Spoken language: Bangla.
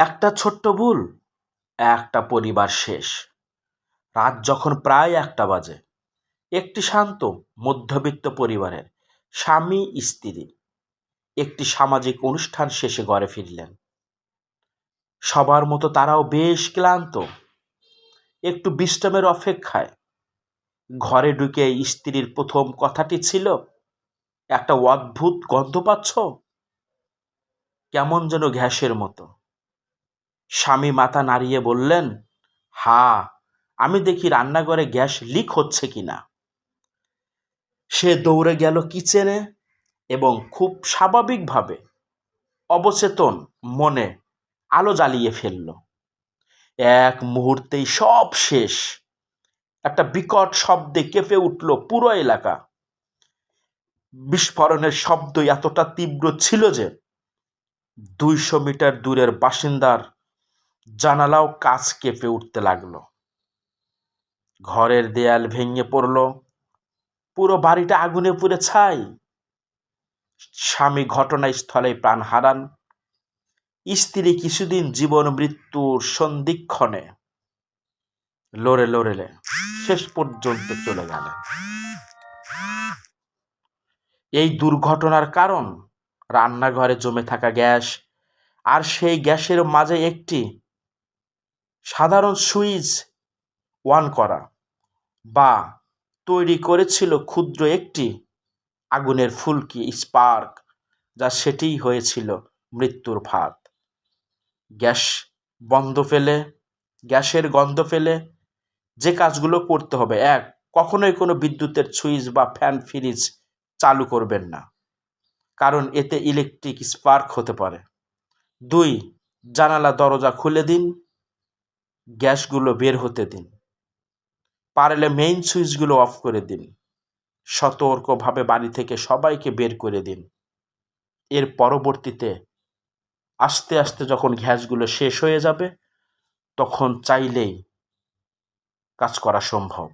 একটা ছোট্ট ভুল, একটা পরিবার শেষ। রাত যখন প্রায় একটা বাজে, একটি শান্ত, মধ্যবিত্ত পরিবারের স্বামী, স্ত্রী একটি সামাজিক অনুষ্ঠান শেষে ঘরে ফিরলেন। সবার মতো তারাও বেশ ক্লান্ত। একটু বিশ্রামের অপেক্ষায় ঘরে ঢুকে স্ত্রীর প্রথম কথাটি ছিল, একটা অদ্ভুত গন্ধ পাচ্ছ? কেমন যেন গ্যাসের মতো। স্বামী মাথা নাড়িয়ে বললেন, হা, আমি দেখি রান্নাঘরে গ্যাস লিক হচ্ছে কিনা? সে দৌড়ে গেল কিচেনে এবং খুব স্বাভাবিকভাবে অবচেতন মনে আলো জ্বালিয়ে ফেলল। এক মুহূর্তেই সব শেষ। একটা বিকট শব্দে কেঁপে উঠল পুরো এলাকা। বিস্ফোরণের শব্দ এতটা তীব্র ছিল যে দুইশো মিটার দূরের বাসিন্দার জানালাও কাজ কেঁপে উঠতে লাগল। ঘরের দেয়াল ভেঙে পড়ল। পুরো বাড়িটা আগুনে পুড়ে ছাই। স্বামী ঘটনাস্থলে প্রাণ হারান। স্ত্রী কিছুদিন জীবন মৃত্যুর সন্ধিক্ষণে লড়ে লড়েলে শেষ পর্যন্ত চলে গেলেন এই দুর্ঘটনার কারণ, রান্নাঘরে জমে থাকা গ্যাস, আর সেই গ্যাসের মাঝে একটি সাধারণ সুইচ ওয়ান করা বা তৈরি করেছিল ক্ষুদ্র একটি আগুনের ফুলকি, স্পার্ক, যা সেটিই হয়েছিল মৃত্যুর ভাত গ্যাস বন্ধ ফেলে গ্যাসের গন্ধ ফেলে যে কাজগুলো করতে হবে, এক, কখনোই কোনো বিদ্যুতের সুইচ বা ফ্যান ফ্রিজ চালু করবেন না, কারণ এতে ইলেকট্রিক স্পার্ক হতে পারে। দুই, জানালা দরজা খুলে দিন গ্যাসগুলো বের হতে দিন। পারলে মেইন সুইচগুলো অফ করে দিন। সতর্কভাবে বাড়ি থেকে সবাইকে বের করে দিন। এর পরবর্তীতে আস্তে আস্তে যখন গ্যাসগুলো শেষ হয়ে যাবে, তখন চাইলেই কাজ করা সম্ভব।